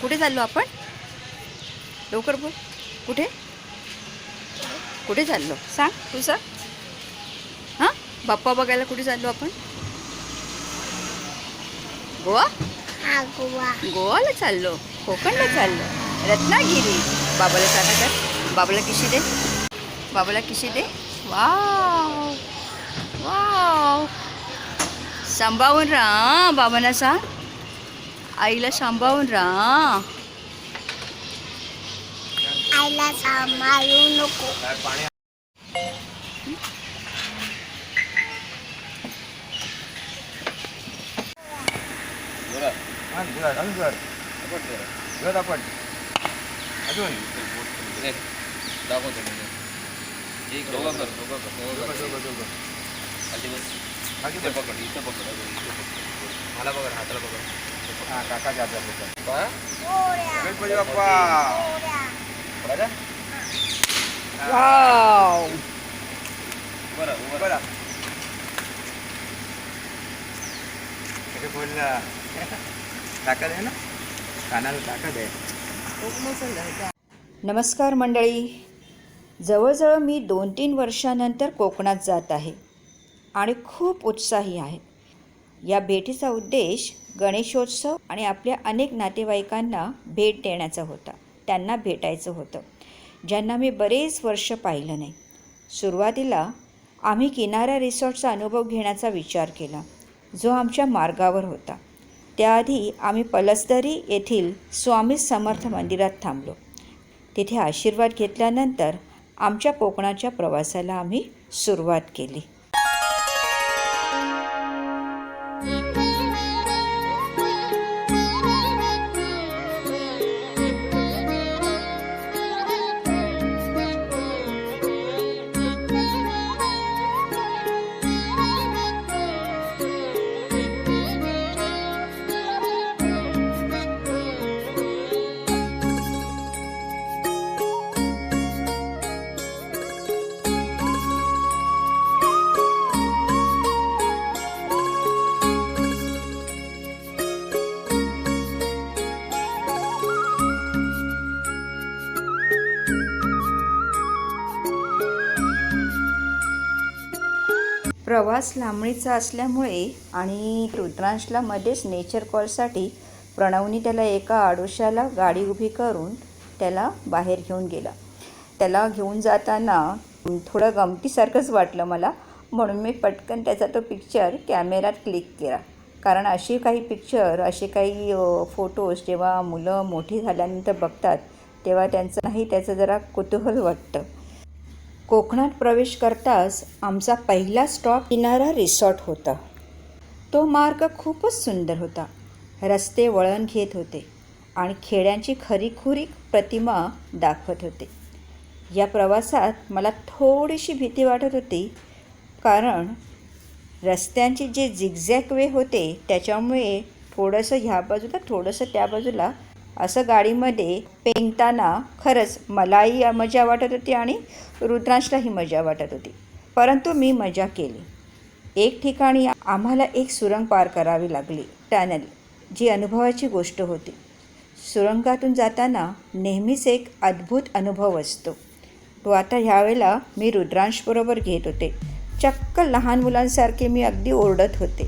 कुठे चाललो आपण? लवकर बोल. कुठे? कुठे चाललो? सांग तू सांग. हां? बाप्पा बघायला कुठे चाललो आपण? गोवा? गोवा. गोवाला चाललो. कोकणला चाललो. रत्नागिरी. बाबाला टाटा कर बाबाला किशी दे. बाबाला किशी दे. वाव. वाव. सांभाळून राहा बाबांना सांग. आईला सांभाळून राहा आईला सांभाळू नको अजून दाखवतो. एक दोघं कर दोघं कर दोघं दोघं, कर. दोघं. खाली बस. बाकी इथं बघ. पकड इथं पकड अजून इथं पकड मला पकड हाताला पकड हा काकाच्या हातात होतं. पहा. गणपती बाप्पा बरं वाव. बरं उभं बरं राहा. इथे बोलला ताकद आहे ना? कानाला ताकद आहे. नमस्कार मंडळी. जवळजवळ मी दोन तीन वर्षानंतर कोकणात जात आहे आणि खूप उत्साही आहे. या भेटीचा उद्देश गणेशोत्सव आणि आपल्या अनेक नातेवाईकांना भेट देण्याचा होता. त्यांना भेटायचं होतं. ज्यांना मी बरेच वर्ष पाहिलं नाही. सुरुवातीला आम्ही किनारा रिसॉर्टचा अनुभव घेण्याचा विचार केला जो आमच्या मार्गावर होता. त्याआधी आम्ही पलसदरी येथील स्वामी समर्थ मंदिरात थांबलो. तिथे आशीर्वाद घेतल्यानंतर आमच्या कोकणाच्या प्रवासाला आम्ही सुरुवात केली. प्रवास लांबणीचा असल्यामुळे आणि रुद्रांशला मध्येच नेचर कॉलसाठी प्रणवनी त्याला एका आडोशाला गाडी उभी करून त्याला बाहेर घेऊन गेला. त्याला घेऊन जाताना थोडं गमतीसारखंच वाटलं मला. म्हणून मी पटकन त्याचा तो पिक्चर कॅमेऱ्यात क्लिक केला. कारण असे काही पिक्चर असे काही फोटोज जेव्हा मुलं मोठी झाल्यानंतर बघतात तेव्हा त्यांचं नाही त्याचं जरा कुतूहल वाटतं. कोकणात प्रवेश करताच आमचा पहिला स्टॉप किनारा रिसॉर्ट होता. तो मार्ग खूपच सुंदर होता. रस्ते वळण घेत होते आणि खेड्यांची खरीखुरी प्रतिमा दाखवत होते. या प्रवासात मला थोडीशी भीती वाटत होती कारण रस्त्यांचे जे झिगझॅक वे होते त्याच्यामुळे थोडंसं ह्या बाजूला थोडंसं त्या बाजूला असं गाडीमध्ये पेंगताना खरंच मलाही मजा वाटत होती आणि रुद्रांशलाही मजा वाटत होती. परंतु मी मजा केली. एक ठिकाणी आम्हाला एक सुरंग पार करावी लागली टॅनल जी अनुभवाची गोष्ट होती. सुरंगातून जाताना नेहमीच एक अद्भुत अनुभव असतो. तो आता ह्यावेळेला मी रुद्रांशबरोबर घेत होते. चक्क लहान मुलांसारखे मी अगदी ओरडत होते.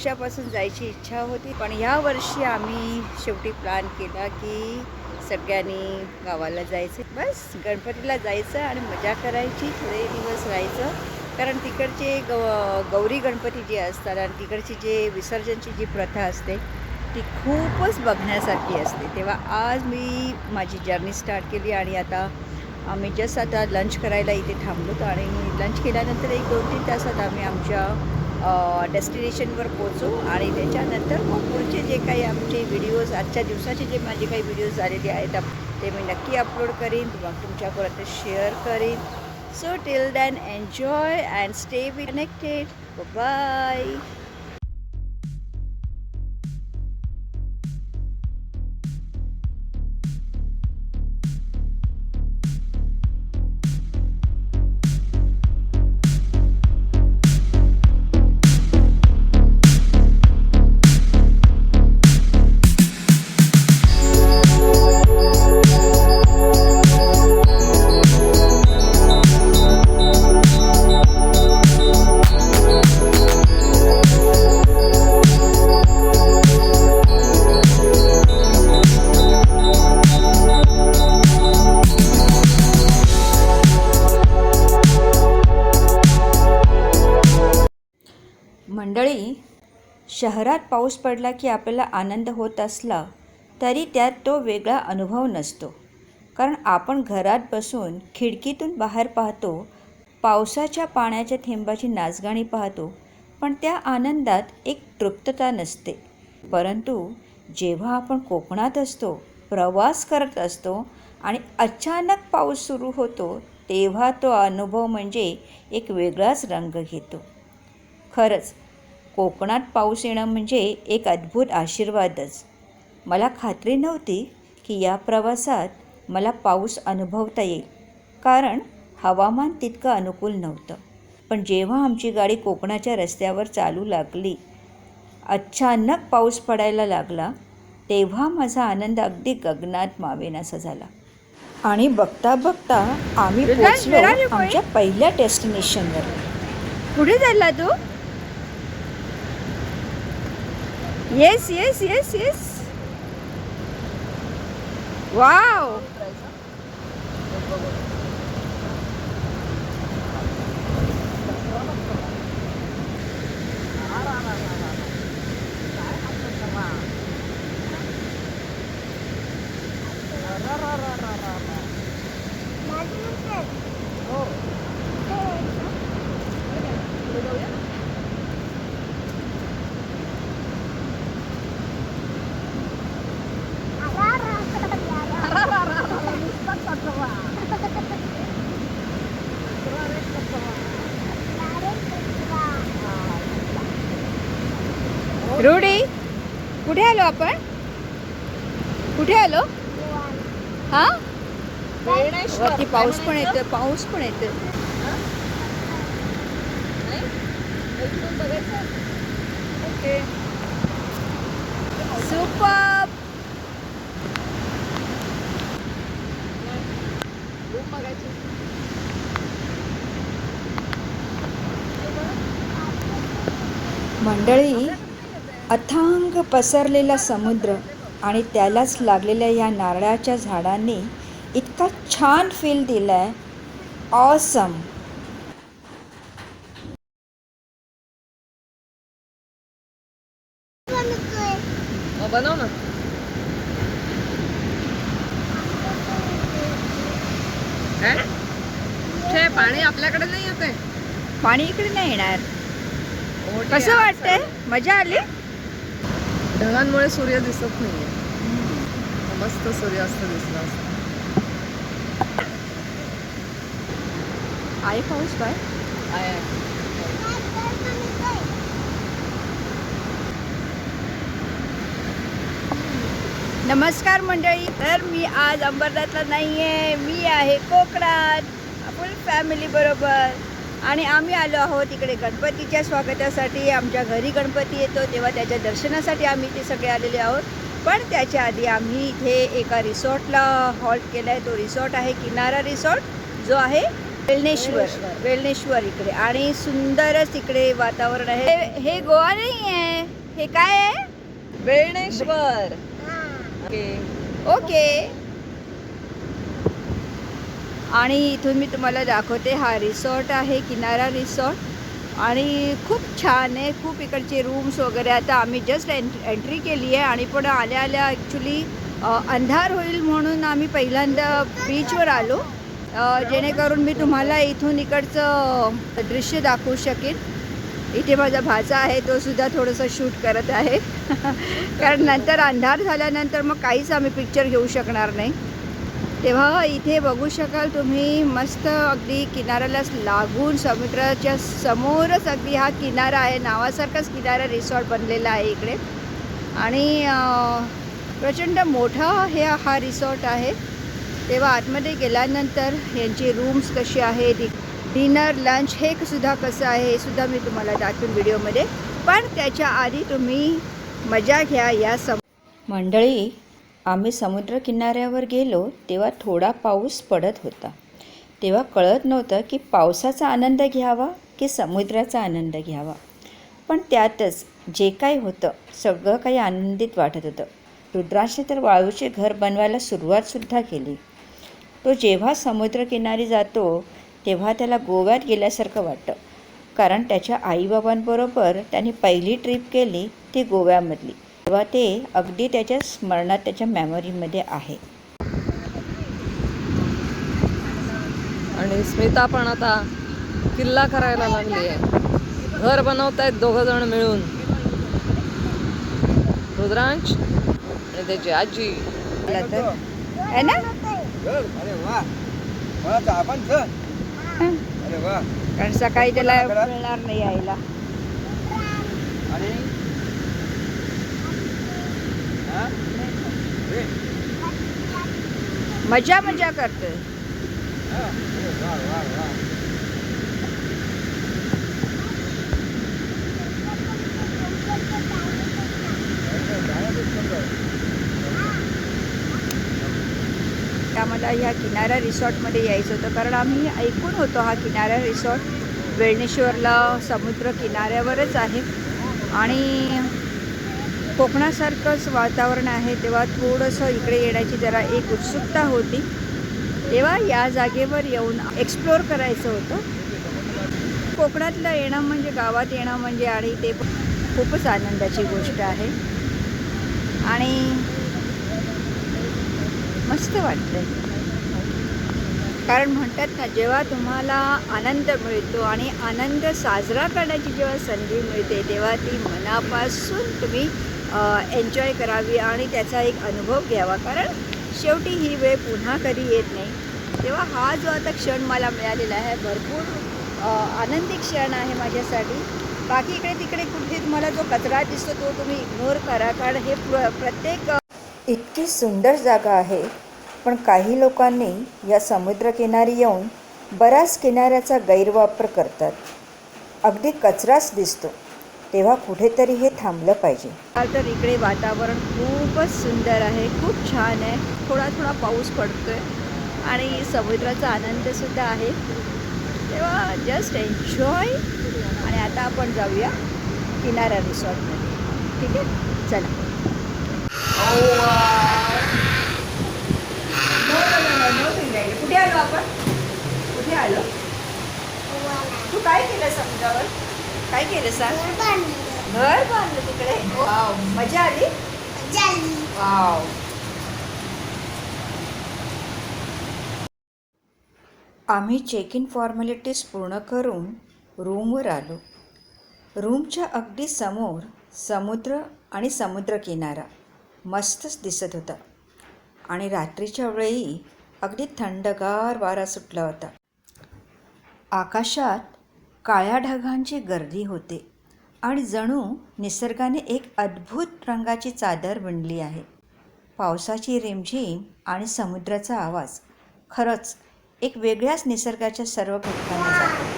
वर्षापासून जायची इच्छा होती पण ह्या वर्षी आम्ही शेवटी प्लॅन केला की सगळ्यांनी गावाला जायचं. बस गणपतीला जायचं आणि मजा करायची थोडे दिवस राहायचं. कारण तिकडचे गौ गौरी गणपती जे असतात आणि तिकडची जे विसर्जनची जी प्रथा असते ती खूपच बघण्यासारखी असते. तेव्हा आज मी माझी जर्नी स्टार्ट केली आणि आता आम्ही जस्ट आता लंच करायला इथे थांबलो आणि लंच केल्यानंतर एक दोन तीन तासात आम्ही आमच्या डेस्टिनेशनवर पोचू आणि त्याच्यानंतर मग पुढचे जे काही आमचे व्हिडिओज आजच्या दिवसाचे जे माझे काही व्हिडिओज झालेले आहेत ते मी नक्की अपलोड करीन. मग तुमच्यापर्यंत शेअर करीन. So till then enjoy and stay be connected bye पाऊस पडला की आपल्याला आनंद होत असला तरी त्यात तो वेगळा अनुभव नसतो. कारण आपण घरात बसून खिडकीतून बाहेर पाहतो पावसाच्या पाण्याच्या थेंबाची नाचगाणी पाहतो पण त्या आनंदात एक तृप्तता नसते. परंतु जेव्हा आपण कोकणात असतो प्रवास करत असतो आणि अचानक पाऊस सुरू होतो तेव्हा तो अनुभव म्हणजे एक वेगळाच रंग घेतो. खरंच कोकणात पाऊस येणं म्हणजे एक अद्भुत आशीर्वादच. मला खात्री नव्हती की या प्रवासात मला पाऊस अनुभवता येईल कारण हवामान तितकं अनुकूल नव्हतं. पण जेव्हा आमची गाडी कोकणाच्या रस्त्यावर चालू लागली अचानक पाऊस पडायला लागला तेव्हा माझा आनंद अगदी गगनात मावेनासा झाला. आणि बघता बघता आम्ही पोचलो आमच्या पहिल्या डेस्टिनेशनवर. कुठे चालला तू? Yes, yes, yes, yes. Wow. Oh. Rudy कुठे आलो आपण? कुठे आलो? हा? वरती पाऊस पण येतो पाऊस पण येतो सुपर! मंडळी अथांग पसरलेला समुद्र आणि त्यालाच लागलेल्या या नारळाच्या झाडांनी इतका छान फील दिला आहे ऑसम बनव ना. पाणी आपल्याकडे नाही येत पाणी इकडे नाही येणार. कसं वाटतंय? मजा आली? ढगांमुळे सूर्य दिसत नाहीये. मस्त सूर्यास्त दिसला असता. आहे पाऊस आहे, आहे. नमस्कार मंडळी. तर मी आज अंबरनाथला नाही आहे मी आहे कोकणात. फुल फॅमिली बरोबर. आणि आम्ही आलो आहोत इकडे गणपतीच्या स्वागतासाठी. आमच्या घरी गणपती येतो तेव्हा त्याच्या दर्शनासाठी आम्ही इथे सगळे आलेले आहोत. पण त्याच्या आधी आम्ही इथे एका रिसॉर्टला हॉल्ट केला आहे तो रिसॉर्ट आहे किनारा रिसॉर्ट जो आहे वेलनेश्वर वेलनेश्वर इकडे. आणि सुंदरच इकडे वातावरण आहे. हे- हे गोवा नाही आहे हे काय आहे? वेळणेश्वर ओके आणि इथून मी तुम्हाला दाखवते हा रिसॉर्ट आहे किनारा रिसॉर्ट आणि खूप छान आहे खूप इकडचे रूम्स वगैरे. आता आम्ही जस्ट एंट एंट्री केली आहे आणि पण आल्या आल्या ॲक्च्युली अंधार होईल म्हणून आम्ही पहिल्यांदा बीचवर आलो. जेणेकरून मी तुम्हाला इथून इकडचं दृश्य दाखवू शकेन. इथे माझा भाचा आहे तो सुद्धा थोडंसं शूट करत आहे. कारण नंतर अंधार झाल्यानंतर मग काहीच आम्ही पिक्चर घेऊ शकणार नाही. तेव्हा इथे बघू शकाल तुम्ही मस्त अगदी किनाऱ्याला लागून समुद्राच्या समोरच अगदी हा किनारा आहे. नावासारखाच किनारा रिसॉर्ट बनलेला आहे इकडे. आणि प्रचंड मोठा हे हा रिसॉर्ट आहे. तेव्हा आतमध्ये गेल्यानंतर यांची रूम्स कशी आहे डिनर लंच हे सुद्धा कसं आहे हे सुद्धा मी तुम्हाला दाखवेन व्हिडिओमध्ये पण त्याच्या आधी तुम्ही मजा घ्या या सम मंडळी आम्ही समुद्रकिनाऱ्यावर गेलो तेव्हा थोडा पाऊस पडत होता. तेव्हा कळत नव्हतं की पावसाचा आनंद घ्यावा की समुद्राचा आनंद घ्यावा. पण त्यातच जे काही होतं सगळं काही आनंदित वाटत होतं. रुद्रांशने तर वाळूचे घर बनवायला सुरुवातसुद्धा केली. तो जेव्हा समुद्रकिनारी जातो तेव्हा त्याला गोव्यात गेल्यासारखं वाटतं. कारण त्याच्या आईबाबांबरोबर त्यांनी पहिली ट्रिप केली ती गोव्यामधली. तेव्हा ते अगदी त्याच्या स्मरणात त्याच्या मेमरीमध्ये आहे. आणि स्मिता पण आता किल्ला करायला लागली आहे. घर बनवतायत दोघं जण मिळून. रुद्रांश आणि त्याची आजी. तर. आहे ना? कारण सकाळी त्याला मिळणार नाही यायला आणि हा? हे, मजा मजा करतोय हा. वा वा त्यामध्ये ह्या किनारा रिसॉर्टमध्ये यायचं होतं कारण आम्ही ऐकून होतो हा किनारा रिसॉर्ट वेळणेश्वरला समुद्र किनाऱ्यावरच आहे आणि कोकणासारखंच वातावरण आहे तेव्हा थोडंसं इकडे येण्याची जरा एक उत्सुकता होती. तेव्हा या जागेवर येऊन एक्सप्लोअर करायचं होतं. कोकणातलं येणं म्हणजे गावात येणं म्हणजे आणि ते खूपच आनंदाची गोष्ट आहे. आणि मस्त वाटतं कारण म्हणतात ना जेव्हा तुम्हाला आनंद मिळतो आणि आनंद साजरा करण्याची जेव्हा संधी मिळते तेव्हा ती मनापासून तुम्ही एन्जॉय करावी आणि त्याचा एक अनुभव घ्यावा. कारण शेवटी ही वेळ पुन्हा कधी येत नाही. तेव्हा हा जो आता क्षण मला मिळालेला आहे भरपूर आनंदी क्षण आहे माझ्यासाठी. बाकी इकडे तिकडे कुठे तुम्हाला जो कचरा दिसतो तो तुम्ही इग्नोर करा. कारण हे प्र प्रत्येक इतकी सुंदर जागा आहे. पण काही लोकांनी या समुद्रकिनारी येऊन बराच किनाऱ्याचा गैरवापर करतात. अगदी कचराच दिसतो. तेव्हा कुठेतरी हे थांबलं पाहिजे. तर इकडे वातावरण खूपच सुंदर आहे खूप छान आहे. थोडा थोडा पाऊस पडतोय आणि समुद्राचा आनंदसुद्धा आहे. तेव्हा जस्ट एन्जॉय आणि आता आपण जाऊया किनारा रिसॉर्टमध्ये ठीक आहे? चला. कुठे आलो आपण? कुठे आलो? तू काय केलं समुद्रावर काय केलं सांग घर बांधलं. तिकडे? वाव मजा आली? वाव. आम्ही चेक इन फॉर्मॅलिटीज पूर्ण करून रूमवर आलो. रूमच्या अगदी समोर समुद्र आणि समुद्रकिनारा मस्तच दिसत होता. आणि रात्रीच्या वेळी अगदी थंडगार वारा सुटला होता. आकाशात काळ्या ढगांची गर्दी होते आणि जणू निसर्गाने एक अद्भुत रंगाची चादर विणली आहे. पावसाची रिमझिम आणि समुद्राचा आवाज. खरंच एक वेगळ्याच निसर्गाच्या सर्व घटकांना जातो.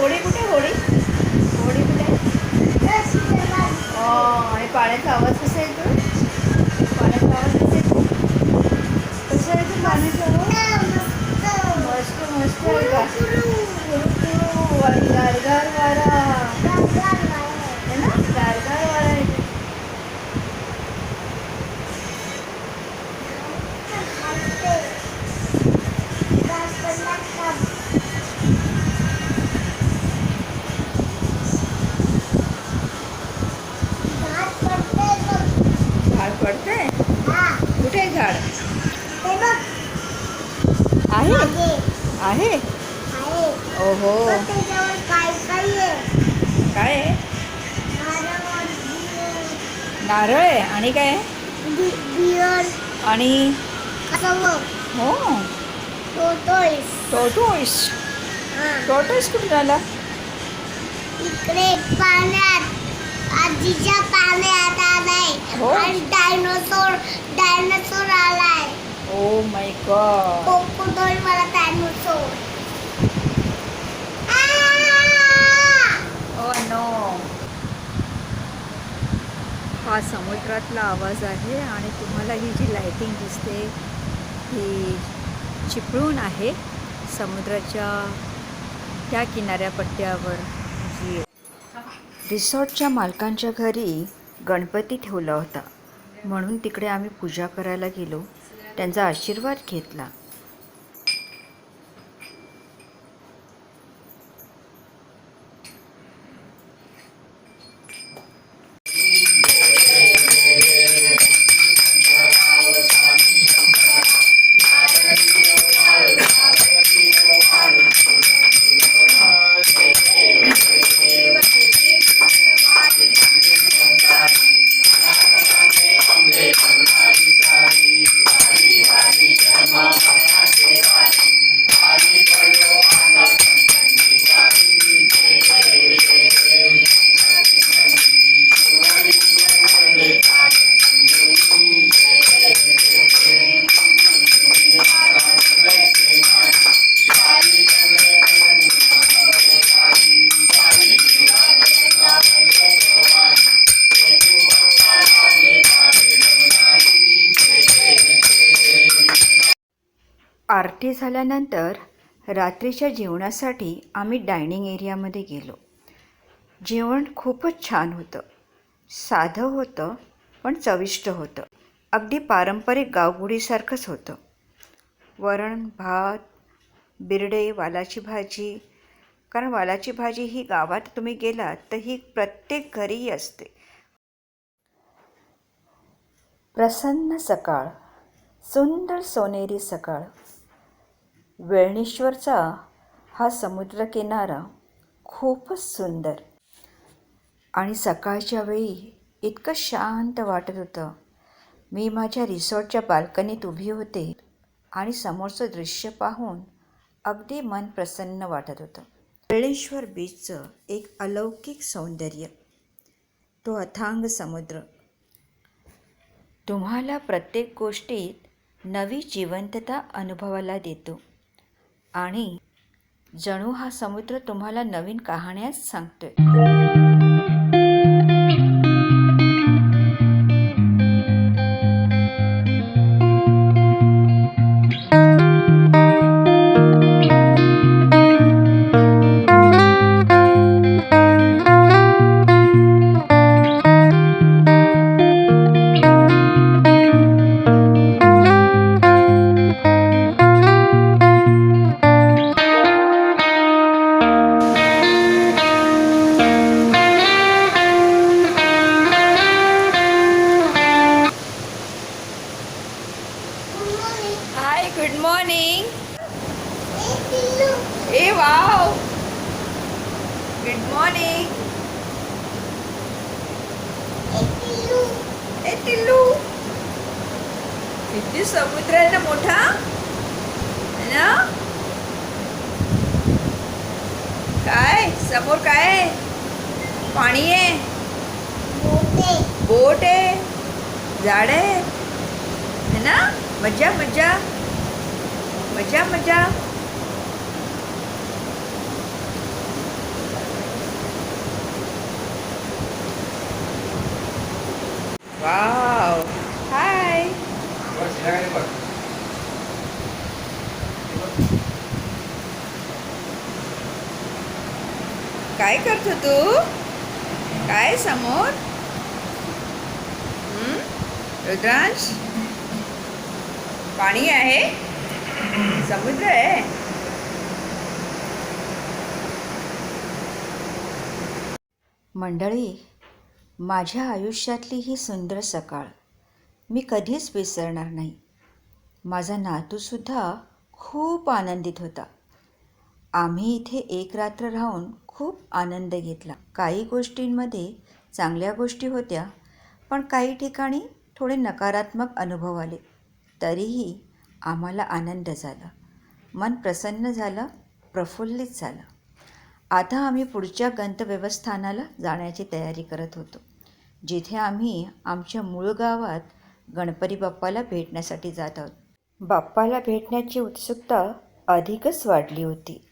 होडी कुठे होडी होडी कुठे? पाण्याचा आवाज வருகிறார் வருகிறார் आणि कसं हो टोटोईस टोटोईस हा टोटोईस कुठून आला इकडे पाण्यात आजीच्या पाण्यात आलाय हो. आणि डायनोसोर डायनोसोर आलाय ओ माय गॉड कोकोडोल मला डायनोसोर ओ नो हा समुद्रातला आवाज आहे आणि तुम्हाला ही जी लाईटिंग दिसते ही चिपळूण आहे समुद्राच्या त्या किनाऱ्यापट्ट्यावर जी रिसॉर्टच्या मालकांच्या घरी गणपती ठेवला होता. म्हणून तिकडे आम्ही पूजा करायला गेलो. त्यांचा आशीर्वाद घेतला. आरती झाल्यानंतर रात्रीच्या जेवणासाठी आम्ही डायनिंग एरियामध्ये गेलो. जेवण खूपच छान होतं. साधं होतं पण चविष्ट होतं. अगदी पारंपरिक गावगुडीसारखंच होतं. वरण भात बिरडे वालाची भाजी. कारण वालाची भाजी ही गावात तुम्ही गेलात तर ही प्रत्येक घरीही असते. प्रसन्न सकाळ. सुंदर सोनेरी सकाळ. वेळणेश्वरचा हा समुद्रकिनारा खूपच सुंदर. आणि सकाळच्या वेळी इतकं शांत वाटत होतं. मी माझ्या रिसॉर्टच्या बाल्कनीत उभी होते आणि समोरचं दृश्य पाहून अगदी मन प्रसन्न वाटत होतं. वेळेश्वर बीचचं एक अलौकिक सौंदर्य तो अथांग समुद्र. तुम्हाला प्रत्येक गोष्टीत नवी जिवंतता अनुभवाला देतो. आणि जणू हा समुद्र तुम्हाला नवीन कहाण्याच सांगतोय. किती समुद्र आहे ना मोठा? है ना? काय? समोर काय पाणी आहे. बोट आहे. झाड आहे. है ना? मजा मजा मजा मजा वाव. संध्याकाळी काय करतो तू? काय समोर? रुद्रांश? पाणी आहे? समुद्र आहे? मंडळी माझ्या आयुष्यातली ही सुंदर सकाळ मी कधीच विसरणार नाही. माझा नातूसुद्धा खूप आनंदित होता. आम्ही इथे एक रात्र राहून खूप आनंद घेतला. काही गोष्टींमध्ये चांगल्या गोष्टी होत्या पण काही ठिकाणी थोडे नकारात्मक अनुभव आले. तरीही आम्हाला आनंद झाला. मन प्रसन्न झालं प्रफुल्लित झालं. आता आम्ही पुढच्या गंतव्यस्थानाला जाण्याची तयारी करत होतो जिथे आम्ही आमच्या मूळ गावात गणपती बाप्पाला भेटण्यासाठी जात आहोत. बाप्पाला भेटण्याची उत्सुकता अधिकच वाढली होती.